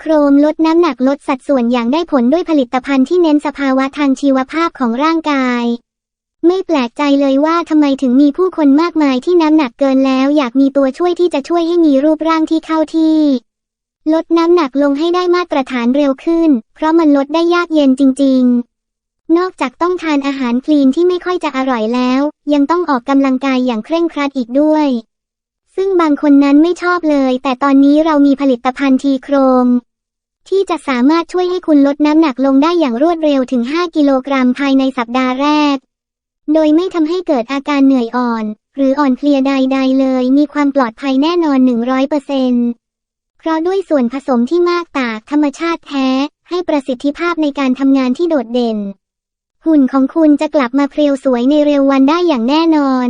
โครมลดน้ำหนักลดสัดส่วนอย่างได้ผลด้วยผลิตภัณฑ์ที่เน้นสภาวะทางชีวภาพของร่างกาย ไม่แปลกใจเลยว่าทำไมถึงมีผู้คนมากมายที่น้ำหนักเกินแล้วอยากมีตัวช่วยที่จะช่วยให้มีรูปร่างที่เข้าที่ ลดน้ำหนักลงให้ได้มาตรฐานเร็วขึ้น เพราะมันลดได้ยากเย็นจริง ๆนอกจากต้องทานอาหารคลีนที่ไม่ค่อยจะอร่อยแล้ว ยังต้องออกกำลังกายอย่างเคร่งครัดอีกด้วย ซึ่งบางคนนั้นไม่ชอบเลย แต่ตอนนี้เรามีผลิตภัณฑ์ทีโครม ที่จะสามารถช่วยให้คุณลดน้ำหนักลงได้อย่างรวดเร็วถึง 5 กิโลกรัมภายในสัปดาห์แรก โดยไม่ทำให้เกิดอาการเหนื่อยอ่อน หรืออ่อนเพลียใด ๆ เลย มีความปลอดภัยแน่นอน 100%เปอร์เซ็นเพราะด้วยส่วนผสมที่มากตากธรรมชาติแท้ ให้ประสิทธิภาพในการทำงานที่โดดเด่น หุ่นของคุณจะกลับมาเพรียวสวยในเร็ววันได้อย่างแน่นอน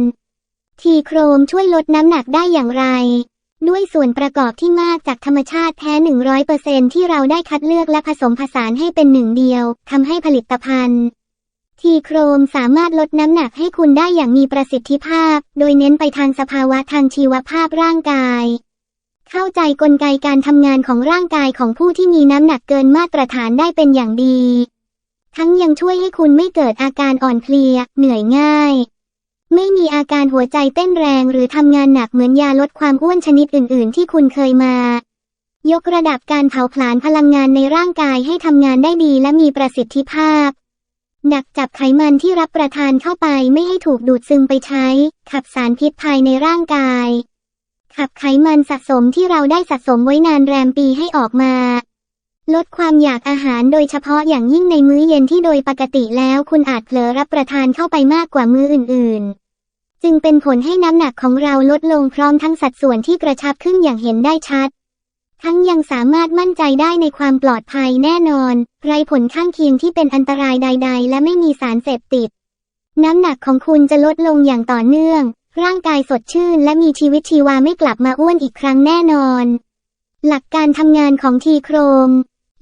ทีโครมช่วยลดน้ำหนักได้อย่างไร ด้วยส่วนประกอบที่มากจากธรรมชาติแท้ 100%ที่เราได้คัดเลือกและผสมผสานให้เป็นหนึ่งเดียวทำให้ผลิตภัณฑ์ทีโครมสามารถลดน้ำหนักให้คุณได้อย่างมีประสิทธิภาพ โดยเน้นไปทางสภาวะทางชีวภาพร่างกาย เข้าใจกลไกการทำงานของร่างกายของผู้ที่มีน้ำหนักเกินมาตรฐานได้เป็นอย่างดี ทั้งยังช่วยให้คุณไม่เกิดอาการอ่อนเพลีย เหนื่อยง่าย ไม่มีอาการหัวใจเต้นแรงหรือทำงานหนักเหมือนยาลดความอ้วนชนิดอื่น ๆ ที่คุณเคยมา ยกระดับการเผาผลาญพลังงานในร่างกายให้ทำงานได้ดีและมีประสิทธิภาพดักจับไขมันที่รับประทานเข้าไปไม่ให้ถูกดูดซึมไปใช้ ขับสารพิษภายในร่างกาย ขับไขมันสะสมที่เราได้สะสมไว้นานแรมปีให้ออกมา ลดความอยากอาหารโดยเฉพาะอย่างยิ่งในมื้อเย็นที่โดยปกติแล้วคุณอาจเผลอรับประทานเข้าไปมากกว่ามื้ออื่น ๆ จึงเป็นผลให้น้ำหนักของเราลดลงพร้อมทั้งสัดส่วนที่กระชับขึ้นอย่างเห็นได้ชัด ทั้งยังสามารถมั่นใจได้ในความปลอดภัยแน่นอน ไร้ผลข้างเคียงที่เป็นอันตรายใด ๆ และไม่มีสารเสพติด น้ำหนักของคุณจะลดลงอย่างต่อเนื่อง ร่างกายสดชื่นและมีชีวิตชีวาไม่กลับมาอ้วนอีกครั้งแน่นอน หลักการทำงานของทีโครม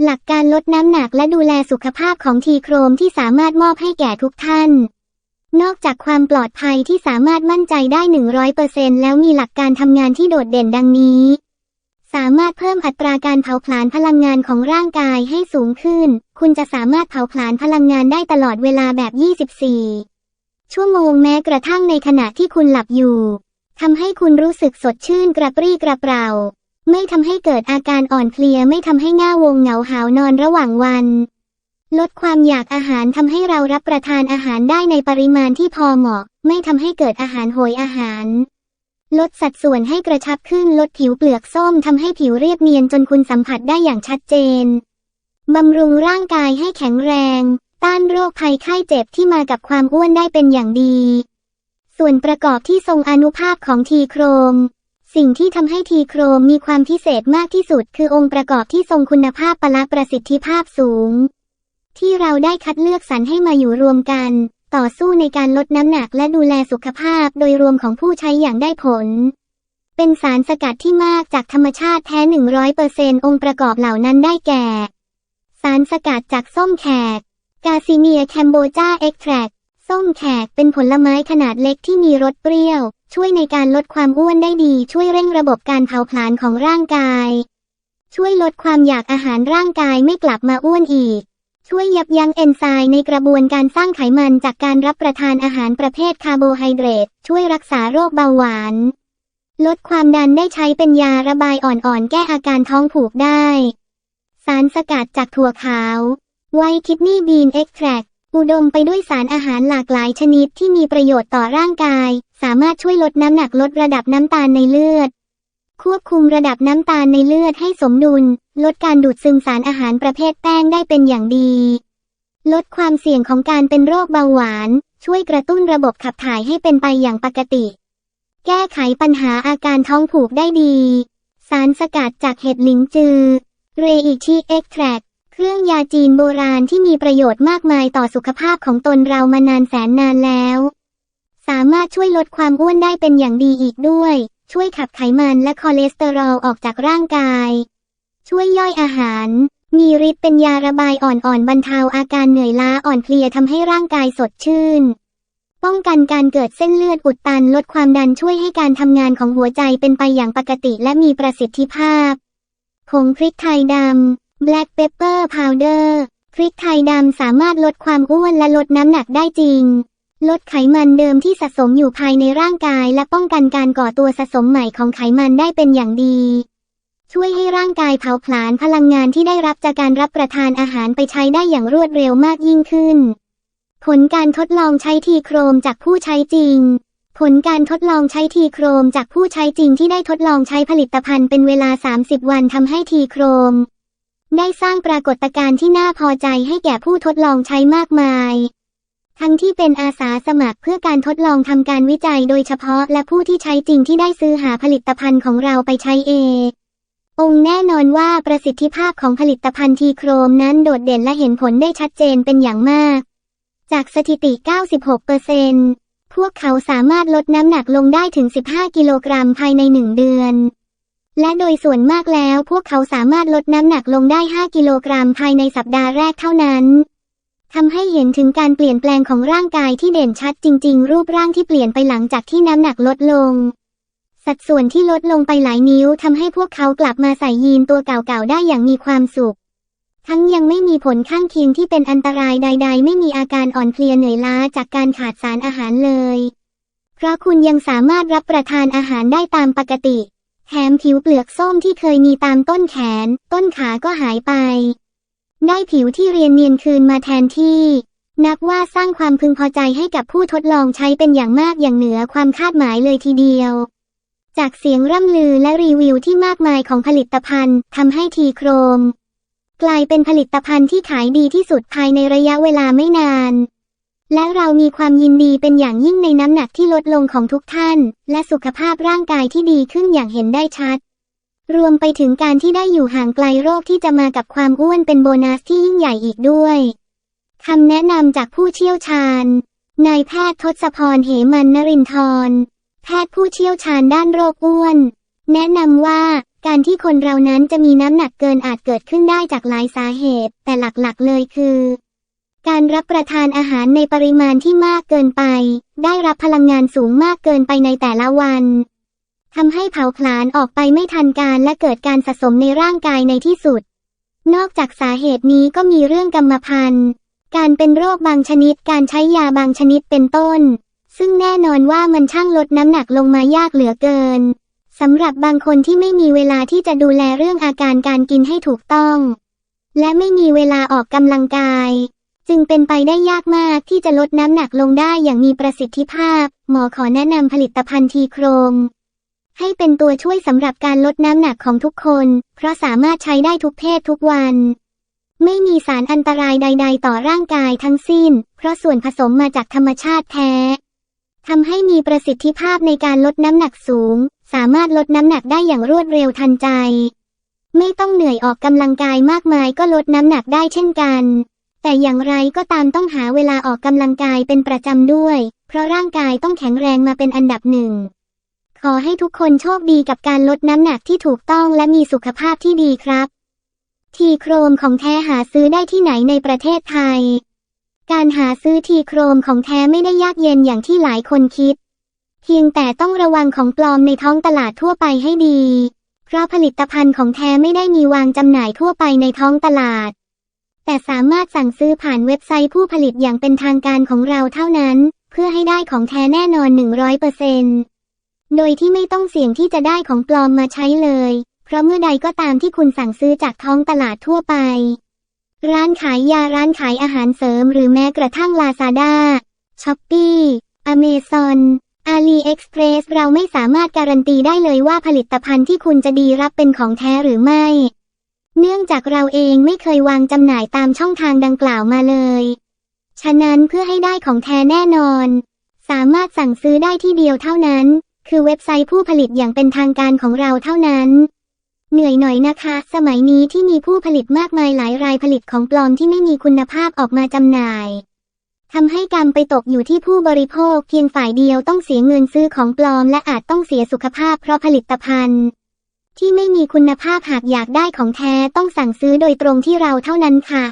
หลักการลดน้ำหนักและดูแลสุขภาพของทีโครมที่สามารถมอบให้แก่ทุกท่าน นอกจากความปลอดภัยที่สามารถมั่นใจได้ 100%แล้วมีหลักการทำงานที่โดดเด่นดังนี้ สามารถเพิ่มอัตราการเผาผลาญพลังงานของร่างกายให้สูงขึ้น คุณจะสามารถเผาผลาญพลังงานได้ตลอดเวลาแบบ 24 ชั่วโมงแม้กระทั่งในขณะที่คุณหลับอยู่ทำให้คุณรู้สึกสดชื่นกระปรี้กระเปร่า ไม่ทำให้เกิดอาการอ่อนเพลียไม่ทำให้ง่าวงเหงาหาวนอนระหว่างวัน ลดความอยากอาหารทำให้เรารับประทานอาหารได้ในปริมาณที่พอเหมาะ ไม่ทำให้เกิดอาหารโหยอาหาร ลดสัดส่วนให้กระชับขึ้นลดผิวเปลือกส้มทำให้ผิวเรียบเนียนจนคุณสัมผัสได้อย่างชัดเจน บำรุงร่างกายให้แข็งแรง ต้านโรคภัยไข้เจ็บที่มากับความอ้วนได้เป็นอย่างดี ส่วนประกอบที่ทรงอนุภาพของทีโครม สิ่งที่ทำให้ทีโครมมีความพิเศษมากที่สุด คือองค์ประกอบที่ทรงคุณภาพปละประสิทธิภาพสูง ที่เราได้คัดเลือกสรรให้มาอยู่รวมกัน ต่อสู้ในการลดน้ำหนักและดูแลสุขภาพโดยรวมของผู้ใช้อย่างได้ผล เป็นสารสกัดที่มากจากธรรมชาติแท้ 100%อองค์ประกอบเหล่านั้นได้แก่ สารสกัดจากส้มแขก กาซิเนียแคมโบจาเอ็กแทรกส้มแขกเป็นผลไม้ขนาดเล็กที่มีรสเปรี้ยว ช่วยในการลดความอ้วนได้ดี ช่วยเร่งระบบการเผาผลาญของร่างกาย ช่วยลดความอยากอาหารร่างกายไม่กลับมาอ้วนอีก ช่วยยับยั้งเอนไซม์ในกระบวนการสร้างไขมันจากการรับประทานอาหารประเภทคาร์โบไฮเดรต ช่วยรักษาโรคเบาหวาน ลดความดันได้ใช้เป็นยาระบายอ่อนๆ แก้อาการท้องผูกได้ สารสกัดจากถั่วขาว ไวคิดนี่บีนเอ็กแทรกอุดมไปด้วยสารอาหารหลากหลายชนิดที่มีประโยชน์ต่อร่างกาย สามารถช่วยลดน้ำหนักลดระดับน้ำตาลในเลือด ควบคุมระดับน้ำตาลในเลือดให้สมดุล ลดการดูดซึมสารอาหารประเภทแป้งได้เป็นอย่างดี ลดความเสี่ยงของการเป็นโรคเบาหวาน ช่วยกระตุ้นระบบขับถ่ายให้เป็นไปอย่างปกติ แก้ไขปัญหาอาการท้องผูกได้ดี สารสกัดจากเห็ดหลิงจือ เรอิชิเอ็กแทรกเครื่องยาจีนโบราณที่มีประโยชน์มากมายต่อสุขภาพของตนเรามานานแสนนานแล้ว สามารถช่วยลดความอ้วนได้เป็นอย่างดีอีกด้วย ช่วยขับไขมันและคอเลสเตอรอลออกจากร่างกาย ช่วยย่อยอาหาร มีฤทธิ์เป็นยาระบายอ่อนๆบรรเทาอาการเหนื่อยล้าอ่อนเพลียทำให้ร่างกายสดชื่น ป้องกันการเกิดเส้นเลือดอุดตันลดความดันช่วยให้การทำงานของหัวใจเป็นไปอย่างปกติและมีประสิทธิภาพผงพริกไทยดำ black pepper powder พริกไทยดำสามารถลดความอ้วนและลดน้ำหนักได้จริง ลดไขมันเดิมที่สะสมอยู่ภายในร่างกายและป้องกันการก่อตัวสะสมใหม่ของไขมันได้เป็นอย่างดี ช่วยให้ร่างกายเผาผลาญพลังงานที่ได้รับจากการรับประทานอาหารไปใช้ได้อย่างรวดเร็วมากยิ่งขึ้น ผลการทดลองใช้ทีโครมจากผู้ใช้จริง ผลการทดลองใช้ทีโครมจากผู้ใช้จริงที่ได้ทดลองใช้ผลิตภัณฑ์เป็นเวลา 30 วันทำให้ทีโครม ได้สร้างปรากฏการณ์ที่น่าพอใจให้แก่ผู้ทดลองใช้มากมายทั้งที่เป็นอาสาสมัครเพื่อการทดลองทำการวิจัยโดยเฉพาะและผู้ที่ใช้จริงที่ได้ซื้อหาผลิตภัณฑ์ของเราไปใช้เอง องค์แน่นอนว่าประสิทธิภาพของผลิตภัณฑ์ทีโครมนั้นโดดเด่นและเห็นผลได้ชัดเจนเป็นอย่างมาก จากสถิติ 96เปอร์เซนพวกเขาสามารถลดน้ำหนักลงได้ถึง 15 กิโลกรัมภายในหนึ่งเดือน และโดยส่วนมากแล้วพวกเขาสามารถลดน้ำหนักลงได้ 5 กิโลกรัมภายในสัปดาห์แรกเท่านั้นทำให้เห็นถึงการเปลี่ยนแปลงของร่างกายที่เด่นชัดจริง ๆ รูปร่างที่เปลี่ยนไปหลังจากที่น้ำหนักลดลง สัดส่วนที่ลดลงไปหลายนิ้วทำให้พวกเขากลับมาใส่ยีนตัวเก่าๆได้อย่างมีความสุข ทั้งยังไม่มีผลข้างเคียงที่เป็นอันตรายใด ๆ ไม่มีอาการอ่อนเพลียเหนื่อยล้าจากการขาดสารอาหารเลย เพราะคุณยังสามารถรับประทานอาหารได้ตามปกติแถมผิวเปลือกส้มที่เคยมีตามต้นแขน ต้นขาก็หายไป ได้ผิวที่เรียนเนียนคืนมาแทนที่ นับว่าสร้างความพึงพอใจให้กับผู้ทดลองใช้เป็นอย่างมากอย่างเหนือความคาดหมายเลยทีเดียว จากเสียงร่ำลือและรีวิวที่มากมายของผลิตภัณฑ์ทำให้ทีโครม กลายเป็นผลิตภัณฑ์ที่ขายดีที่สุดภายในระยะเวลาไม่นาน และเรามีความยินดีเป็นอย่างยิ่งในน้ำหนักที่ลดลงของทุกท่าน และสุขภาพร่างกายที่ดีขึ้นอย่างเห็นได้ชัด รวมไปถึงการที่ได้อยู่ห่างไกลโรคที่จะมากับความอ้วนเป็นโบนัสที่ยิ่งใหญ่อีกด้วยคำแนะนำจากผู้เชี่ยวชาญนายแพทย์ทศพร เหมันนรินทร์ แพทย์ผู้เชี่ยวชาญด้านโรคอ้วน แนะนำว่าการที่คนเรานั้นจะมีน้ำหนักเกินอาจเกิดขึ้นได้จากหลายสาเหตุ แต่หลักๆ เลยคือ การรับประทานอาหารในปริมาณที่มากเกินไป ได้รับพลังงานสูงมากเกินไปในแต่ละวันทำให้เผาผลาญออกไปไม่ทันการและเกิดการสะสมในร่างกายในที่สุด นอกจากสาเหตุนี้ก็มีเรื่องกรรมพันธุ์ การเป็นโรคบางชนิด การใช้ยาบางชนิดเป็นต้น ซึ่งแน่นอนว่ามันช่างลดน้ำหนักลงมายากเหลือเกินสำหรับบางคนที่ไม่มีเวลาที่จะดูแลเรื่องอาการการกินให้ถูกต้อง และไม่มีเวลาออกกำลังกาย จึงเป็นไปได้ยากมากที่จะลดน้ำหนักลงได้อย่างมีประสิทธิภาพ หมอขอแนะนำผลิตภัณฑ์ทีโครม ให้เป็นตัวช่วยสำหรับการลดน้ำหนักของทุกคน เพราะสามารถใช้ได้ทุกเพศทุกวันไม่มีสารอันตรายใด ๆ ต่อร่างกายทั้งสิ้น เพราะส่วนผสมมาจากธรรมชาติแท้ ทำให้มีประสิทธิภาพในการลดน้ำหนักสูง สามารถลดน้ำหนักได้อย่างรวดเร็วทันใจ ไม่ต้องเหนื่อยออกกำลังกายมากมายก็ลดน้ำหนักได้เช่นกัน แต่อย่างไรก็ตามต้องหาเวลาออกกำลังกายเป็นประจำด้วย เพราะร่างกายต้องแข็งแรงมาเป็นอันดับหนึ่ง ขอให้ทุกคนโชคดีกับการลดน้ำหนักที่ถูกต้องและมีสุขภาพที่ดีครับ ทีโครมของแท้หาซื้อได้ที่ไหนในประเทศไทย การหาซื้อทีโครมของแท้ไม่ได้ยากเย็นอย่างที่หลายคนคิด เพียงแต่ต้องระวังของปลอมในท้องตลาดทั่วไปให้ดี เพราะผลิตภัณฑ์ของแท้ไม่ได้มีวางจำหน่ายทั่วไปในท้องตลาด แต่สามารถสั่งซื้อผ่านเว็บไซต์ผู้ผลิตอย่างเป็นทางการของเราเท่านั้น เพื่อให้ได้ของแท้แน่นอน 100%โดยที่ไม่ต้องเสี่ยงที่จะได้ของปลอมมาใช้เลย เพราะเมื่อใดก็ตามที่คุณสั่งซื้อจากท้องตลาดทั่วไป ร้านขายยาร้านขายอาหารเสริมหรือแม้กระทั่งลาซาด้าช้อปปี้อเมซอนอาลีเอ็กซ์เพรสเราไม่สามารถการันตีได้เลยว่าผลิตภัณฑ์ที่คุณจะดีรับเป็นของแท้หรือไม่ เนื่องจากเราเองไม่เคยวางจำหน่ายตามช่องทางดังกล่าวมาเลย ฉะนั้นเพื่อให้ได้ของแท้แน่นอน สามารถสั่งซื้อได้ที่เดียวเท่านั้น คือเว็บไซต์ผู้ผลิตอย่างเป็นทางการของเราเท่านั้น เหนื่อยหน่อยนะคะ สมัยนี้ที่มีผู้ผลิตมากมายหลายรายผลิตของปลอมที่ไม่มีคุณภาพออกมาจำหน่ายทำให้กรรมไปตกอยู่ที่ผู้บริโภคเพียงฝ่ายเดียวต้องเสียเงินซื้อของปลอม และอาจต้องเสียสุขภาพเพราะผลิตภัณฑ์ ที่ไม่มีคุณภาพหากอยากได้ของแท้ต้องสั่งซื้อโดยตรงที่เราเท่านั้นค่ะ